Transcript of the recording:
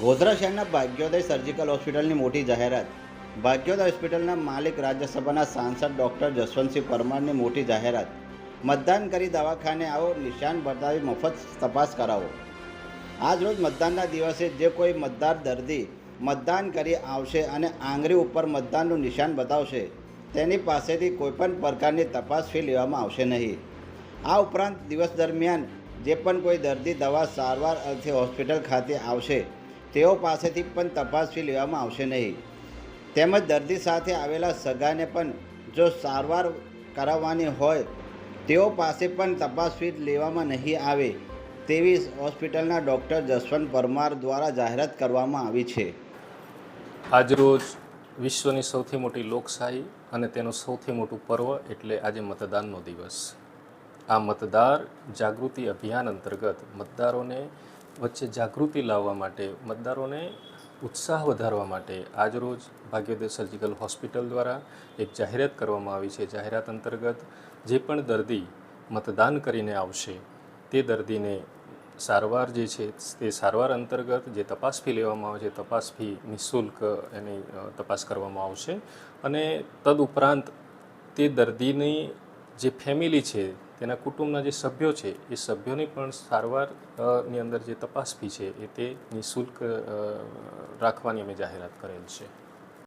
ગોધરા શહેરના ભાગ્યોદય સર્જિકલ હોસ્પિટલની મોટી જાહેરાત. ભાગ્યોદય હોસ્પિટલના માલિક રાજ્યસભાના સાંસદ ડૉક્ટર જસવંતસિંહ પરમારની મોટી જાહેરાત. મતદાન કરી દવાખાને આવો, નિશાન બતાવી મફત તપાસ કરાવો. આજ રોજ મતદાનના દિવસે જે કોઈ મતદાર દર્દી મતદાન કરી આવશે અને આંગળી ઉપર મતદાનનું નિશાન બતાવશે, તેની પાસેથી કોઈપણ પ્રકારની તપાસ ફી લેવામાં આવશે નહીં. આ ઉપરાંત દિવસ દરમિયાન જે પણ કોઈ દર્દી દવા સારવાર અર્થે હોસ્પિટલ ખાતે આવશે તેઓ પાસેથી પણ તપાસ લેવામાં આવશે નહીં. તેમજ દર્દી સાથે આવેલા સગાને પણ જો સારવાર કરાવવાની હોય, તેઓ પાસે પણ તપાસ ફી લેવામાં નહીં આવે તેવી હોસ્પિટલના ડૉક્ટર જસવંત પરમાર દ્વારા જાહેરાત કરવામાં આવી છે. આજરોજ વિશ્વની સૌથી મોટી લોકશાહી અને તેનું સૌથી મોટું પર્વ એટલે આજે મતદાનનો દિવસ. આ મતદાર જાગૃતિ અભિયાન અંતર્ગત મતદારોને વચ્ચે જાગૃતિ લાવવા માટે, મતદારોને ઉત્સાહ વધારવા માટે આજરોજ ભાગ્યોદય સર્જિકલ હોસ્પિટલ દ્વારા એક જાહેરાત કરવામાં આવી છે. જાહેરાત અંતર્ગત જે પણ દર્દી મતદાન કરીને આવશે, તે દર્દીને સારવાર જે છે, તે સારવાર અંતર્ગત જે તપાસ ફી લેવામાં આવે છે, તપાસ ફી નિઃશુલ્ક એની તપાસ કરવામાં આવશે. અને તદઉપરાંત તે દર્દીની જે ફેમિલી છે તેના કુટુંબના જે સભ્યો છે, એ સભ્યોની પણ સારવારની અંદર જે તપાસ ફી છે, એ તે નિઃશુલ્ક રાખવાની અમે જાહેરાત કરેલ છે.